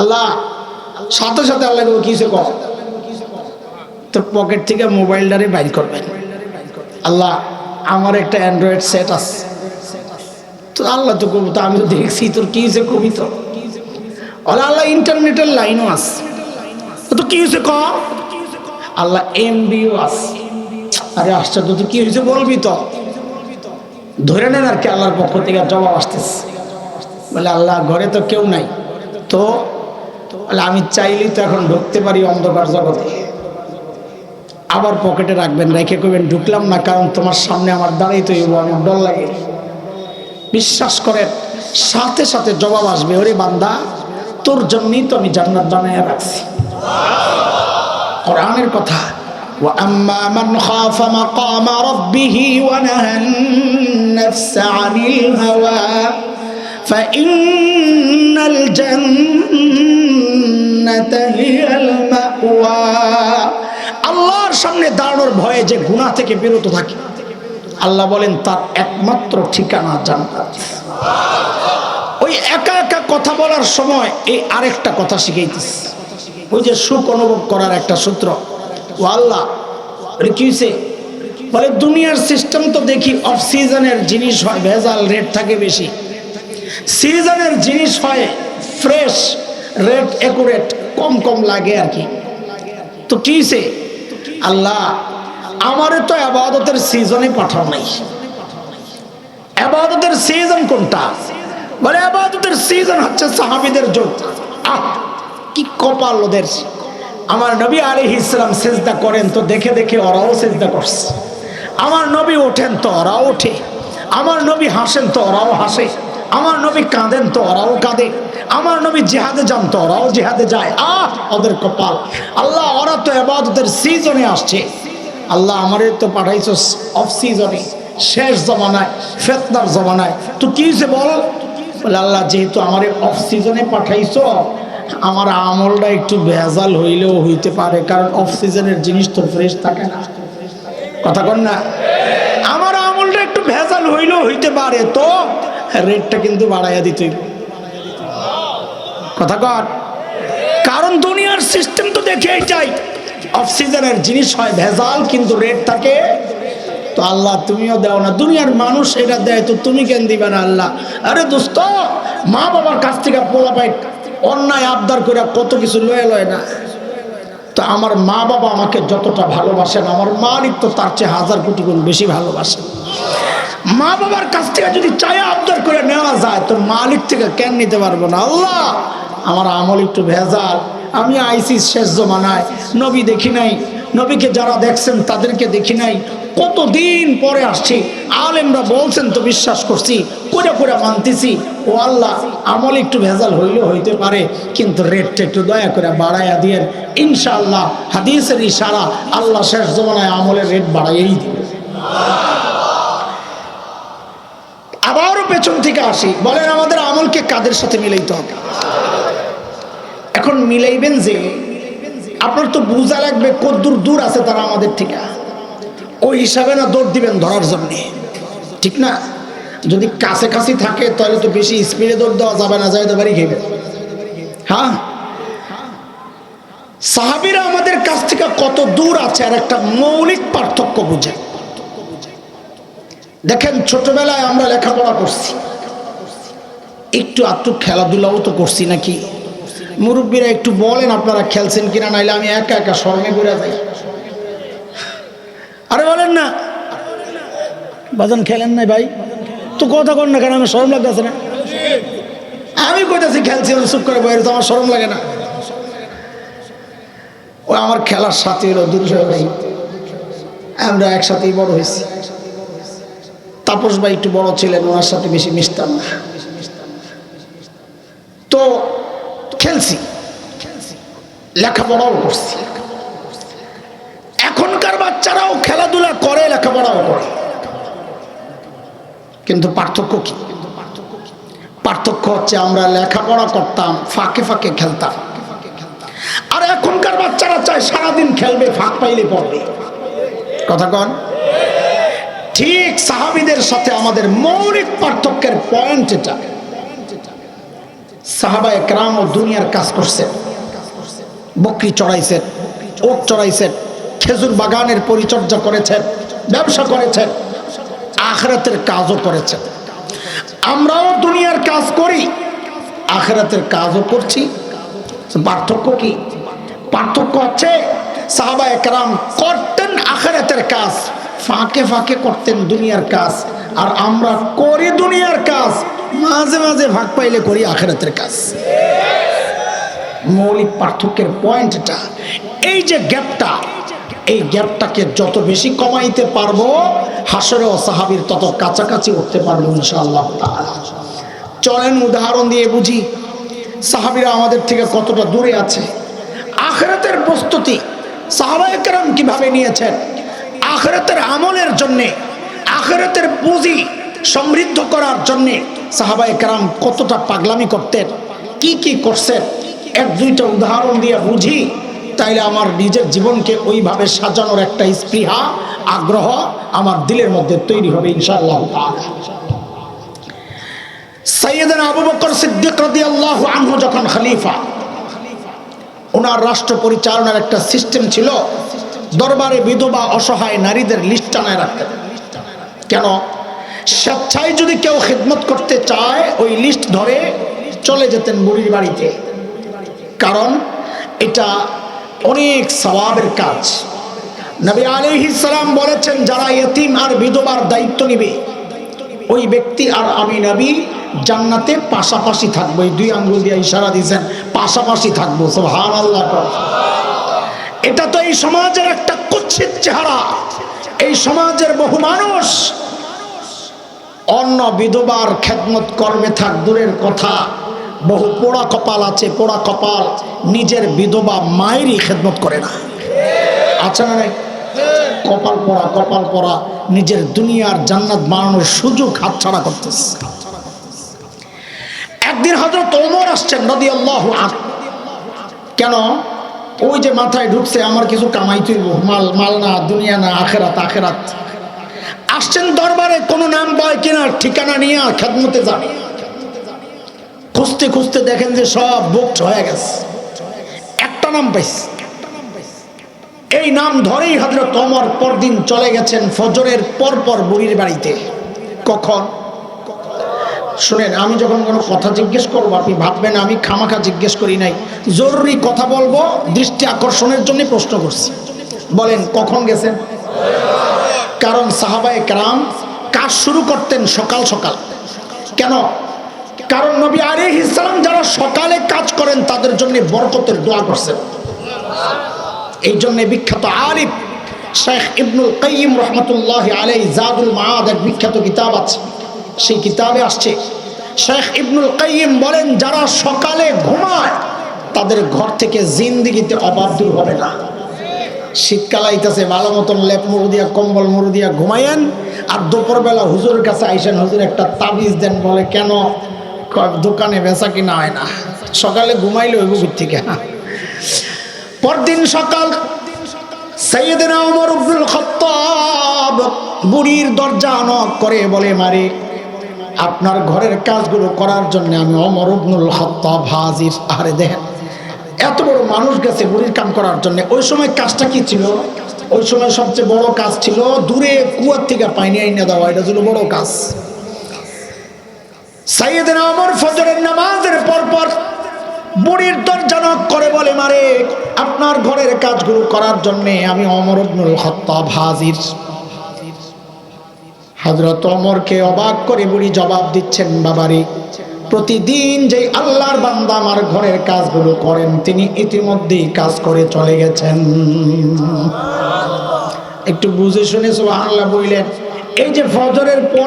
আল্লাহ, সাথে সাথে আল্লাহ কি সে কর তোর পকেট থেকে মোবাইলটারে বাইর করবেন। আল্লাহ, আমার একটা অ্যান্ড্রয়েড সেট আছে। তো আল্লাহ তো কবু তো আমি তো দেখছি, তোর কি হয়েছে কবি তো আল্লাহ ইন্টারনেটের লাইনও আছে। তো কি হয়েছে ক আল্লাহ এমবিও আছে। আরে আশ্চর্য তো কি হয়েছে বলবি তো? ধরে নেন আর কি আল্লাহর পক্ষ থেকে জবাব আসতেছে। বলে, আল্লাহ, ঘরে তো কেউ নাই। তো বলে আমি চাইলেই তো এখন ঢুকতে পারি অন্ধকার জগতে আবার পকেটে রাখবেন রেখে করবেন ঢুকলাম না কারণ তোমার সামনে আমার দাঁড়াই তো অনেক ডর লাগে বিশ্বাস করেন সাথে সাথে জবাব আসবে ওরে বান্দা তোর জন্যই তো আমি জান্নাত বানায় রাখছি কোরআনের কথা وأما من خاف مقام ربه ونهى النفس عن الهوى فإن الجنة هي المأوى আল্লাহর সামনে দাঁড়ানোর ভয়ে যে গুনাহ থেকে বিরত থাকে। আল্লাহ বলেন, তার একমাত্র ঠিকানা জান্নাত। ওই একা একা কথা বলার সময় এই আরেকটা কথা শিখাইতেছে। ওই যে সুখ অনুভব করার একটা সূত্র। ও আল্লাহ বলে কি হয়েছে বলে, দুনিয়ার সিস্টেম তো দেখি অফ সিজনের জিনিস হয়, ভেজাল রেট থাকে বেশি। সিজনের জিনিস হয় ফ্রেশ রেট একুরেট, কম কম লাগে আর কি। তো কি হয়েছে আল্লাহ, আমারে তো আবাদতের সিজনে পাঠাও নাই। আবাদতের সিজন কোনটা? বলে আবাদতের সিজন হচ্ছে সাহাবিদের যোগ। আহ, কি কপাল ওদের। আমার নবী আলী ইসলাম সেজদা করেন তো দেখে দেখে ওরাও সেজদা করছে। আমার নবী ওঠেন তো ওরাও ওঠে। আমার নবী হাসেন তো ওরাও হাসে। আমার নবী কাঁদেন তো, ওরাও কাঁদে। আমার নবী জেহাদে যান তো, ওরাও জেহাদে যায়। আহ, ওদের কপাল। আল্লাহ, ওরা তো এবাদতের সিজনে আসছে। আল্লাহ আমারে তো পাঠাইছো অফ সিজনে শেষ জমানায়, ফেতনার জমানায়। তো কি হয়েছে বল? আল্লাহ, যেহেতু আমার অফ সিজনে পাঠাইছো, আমার আমলটা একটু ভেজাল হইলেও হইতে পারে, কারণ অফ সিজনের জিনিস তো ফ্রেশ থাকে না। কথা কন না? আমার আমলটা একটু ভেজাল হইলেও হইতে পারে তো। রেটটা কিন্তু বাড়াইয়া দিতে কথা কর কারণ দুনিয়ার সিস্টেম তো দেখেই চাই অফ সিজনের জিনিস হয়, ভেজাল কিন্তু রেট থাকে। তো আল্লাহ, তুমিও দাও না। দুনিয়ার মানুষ এটা দেয়, তো তুমি কেন দিবে না আল্লাহ? আরে দোস্ত, মা বাবার কাছ থেকে পোলা পাই অন্যায় আবদার করে কত কিছু লয়ে লয় না। তো আমার মা বাবা আমাকে যতটা ভালোবাসেন, আমার মালিক তো তার চেয়ে হাজার কোটি গুণ বেশি ভালোবাসেন। মা বাবার কাছ থেকে যদি চায় আবদার যায় তো মালিক থেকে কেন নিতে পারব না। আল্লাহ, আমার আমল একটু ভেজাল। আমি আইসি শেষ জমানায়, নবী দেখি নাই। নবীকে যারা দেখছেন তাদেরকে দেখি নাই। কতদিন পরে আসছি, আলেমরা বলছেন তো বিশ্বাস করছি করে করে মানতেছি। ও আল্লাহ, আমল একটু ভেজাল হইলেও হইতে পারে, কিন্তু রেটটা একটু দয়া করে বাড়াইয়া দিয়ে ইনশাআল্লাহ, হাদিসের ইশারা, আল্লাহ শেষ জমানায় আমলের রেট বাড়াইয়েই দিবে। আসি বলেন আমাদের আমলকে কাদের সাথে মিলাইতে হবে? এখন মিলাইবেন যে আপনার তো বোঝা লাগবে কদ্দূর দূর আছে তারা আমাদের থেকে। ওই হিসাবে না দৌড় দিবেন ধরার জন্য। ঠিক না? যদি কাছে কাছে থাকে তাহলে তো বেশি স্পিডে দৌড় দেওয়া যাবে না যাই বাড়ি খেবে হ্যাঁ? সাহাবিরা আমাদের কাছ থেকে কত দূর আছে আর একটা মৌলিক পার্থক্য বুঝে। দেখেন ছোটবেলায় আমরা লেখাপড়া করছি। একটু আধটু খেলাধুলাও তো করছি নাকি? মুরব্বীরা একটু বলেন আপনারা খেলছেন কিনা, নাইলে আমি একা একা স্মরণে ঘুরে যাই। আরে বলেন না। বাজান খেলেন নাই ভাই? তো কথা কর না কেন, আমার সরম লাগতেছে না? আমি কইতাছি খেলছি আমি চুপ করে বইয়ের তো আমার সরম লাগে না। ও আমার খেলার সাথে হলো দুর্জয় ভাই। আমরা একসাথেই বড় হয়েছি। তাপস ভাই একটু বড় ছিলেন, ওনার সাথে বেশি মিশতাম না। তো খেলছি। লেখাপড়াও করছি। এখনকার বাচ্চারাও খেলাধুলা করে, লেখাপড়াও করে। কিন্তু পার্থক্য কি? পার্থক্য হচ্ছে আমরা লেখাপড়া করতাম, ফাঁকে ফাঁকে খেলতাম। আর এখনকার বাচ্চারা চায় সারাদিন খেলবে, ফাঁক পাইলে পড়বে। কথা কন। ঠিক সাহাবিদের সাথে আমাদের মৌলিক পার্থক্যের পয়েন্ট এটা। সাহাবা একরাম ও দুনিয়ার কাজ করছেন বকরি চড়াইছেন, ওট চড়াইছেন, খেজুর বাগানের পরিচর্যা করেছেন, ব্যবসা করেছেন, আখরাতের কাজও করেছেন। আমরাও দুনিয়ার কাজ করি, আখরাতের কাজও করছি। পার্থক্য কি? পার্থক্য হচ্ছে সাহাবা একরাম করতেন আখরাতের কাজ, ফাঁকে ফাঁকে করতেন দুনিয়ার কাজ, আর আমরা করি দুনিয়ার কাজ। মাঝে মাঝে ভাগ পাইলে করি আখেরাতের কাজ। মৌলিক পার্থক্যের পয়েন্টটা, এই যে গ্যাপটা, এই গ্যাপটাকে যত বেশি কমাইতে পারব হাসরে ও সাহাবির তত কাছাকাছি উঠতে পারব ইনশাআল্লাহ। চলেন উদাহরণ দিয়ে বুঝি, সাহাবিরা আমাদের থেকে কতটা দূরে আছে? আখরাতের প্রস্তুতি সাহাবায়ে কেরাম কীভাবে নিয়েছেন? আখরাতের আমলের জন্যে, আখরাতের পুঁজি সমৃদ্ধ করার জন্যে সাহাবায়ে কেরাম কতটা পাগলামি করতেন, কি কি করছেন, এক দুইটা উদাহরণ দিয়ে বুঝি, তাইলে আমার নিজের জীবনকে ওইভাবে সাজানোর একটা স্পৃহা, আগ্রহ আমার দিলের মধ্যে তৈরি হবে ইনশাআল্লাহ। সৈয়দনা আবু বকর সিদ্দিক রাদিয়াল্লাহু আনহু যখন খলিফা, ওনার রাষ্ট্র পরিচালনার একটা সিস্টেম ছিল, দরবারে বিধবা অসহায় নারীদের লিস্ট টানায় রাখতেন কেন স্বেচ্ছায় যদি কেউ খেদমত করতে চায়, ওই লিস্ট ধরে চলে যেতেন বুড়ির বাড়িতে। কারণ এটা অনেক সওয়াবের কাজ। নবী আলাইহিস সালাম বলেছেন, যারা ইয়তিম আর বিধবার দায়িত্ব নিবে, ওই ব্যক্তি আর আমি নবী জান্নাতে পাশাপাশি থাকব। এই দুই আঙ্গুল দিয়ে ইশারা দিয়েছেন, পাশাপাশি থাকব। সব হার আল্লাহ এটা তো এই সমাজের একটা কুচ্ছিত চেহারা। এই সমাজের বহু মানুষ অন্য বিধবার খেদমত কর্মে থাক, দূরের কথা। বহু পোড়া কপাল আছে, পোড়া কপাল নিজের বিধবা মায়েরই খেদমত করে না। আছে না কপাল পড়া কপাল পড়া নিজের দুনিয়ার জান্নাত বানানোর সুযোগ হাতছাড়া করতেছে। একদিন হজরত ওমর আসছেন নদী আল্লাহ কেন? ওই যে মাথায় ঢুকছে, আমার কিছু কামাই তুইব, মাল মাল না, দুনিয়া না, আখেরাত আখেরাত। আসছেন দরবারে, কোনো নাম বয় কিনা, ঠিকানা নিয়ে খেদমতে যাবে খুঁজতে খুঁজতে দেখেন যে সব বুকড হয়ে গেছে। একটা নাম পাইছে। এই নাম ধরেই হজরত অমর পরদিন চলে গেছেন ফজরের পর পর বুড়ির বাড়িতে। কখন? শুনেন, আমি যখন কোনো কথা জিজ্ঞেস করব, আপনি ভাববেন আমি খামাখা জিজ্ঞেস করি নাই। জরুরি কথা বলব, দৃষ্টি আকর্ষণের জন্য প্রশ্ন করছি। বলেন, কখন গেছেন? কারণ সাহাবায়ে কেরাম কাজ শুরু করতেন সকাল সকাল। কেন? কারণ নবী আলাইহিস ইসলাম যারা সকালে কাজ করেন, তাদের জন্য বরকতের দোয়া করছেন। এই জন্য বিখ্যাত আলিফ শেখ ইবনুল কাইম রহমতুল্লাহ আলাই জাদুল মাদ এক বিখ্যাত কিতাব আছে। সেই কিতাবে আসছে, শেখ ইবনুল কাইম বলেন, যারা সকালে ঘুমায়, তাদের ঘর থেকে জিন্দিগিতে অভাব দূর হবে না। শীতকাল আইতেছে, ভালো মতন লেপ মুড়ু দিয়া, কম্বল মুড়ু দিয়া ঘুমাইয়েন, আর দুপুরবেলা হুজুরের কাছে আইসেন, হুজুর একটা তাবিজ দেন, বলে, কেন? দোকানে বেচা কিনা হয় না। সকালে ঘুমাইলে ওই বুকুর থেকে পরদিন সকাল সৈয়দনা ওমর খাত্তাব বুড়ির দরজা নক করে বলে, মারে, আপনার ঘরের কাজগুলো করার জন্য আমি অমর খাত্তাব হাজির। আরে দেখেন এত বড় মানুষ গেছে বুড়ির কাম করার জন্য। ওই সময় কাজটা কি ছিল? ওই সময় সবচেয়ে বড় কাজ ছিল দূরে কুয়ার থেকে পানি আইনে দেওয়া। এটা ছিল বড় কাজ। বুড়ির করে বলে, মারে, আপনার ঘরের কাজগুলো করার জন্যে আমি হাজির। অমরকে অবাক করে বুড়ি জবাব দিচ্ছেন, বাবারে প্রতিদিন যে আল্লাহর বান্দা আমার ঘরের কাজগুলো করেন, তিনি ইতিমধ্যেই কাজ করে চলে গেছেন। একটু বুঝে শুনে সুবহানাল্লাহ বললেন, এই যে ফজরের পরে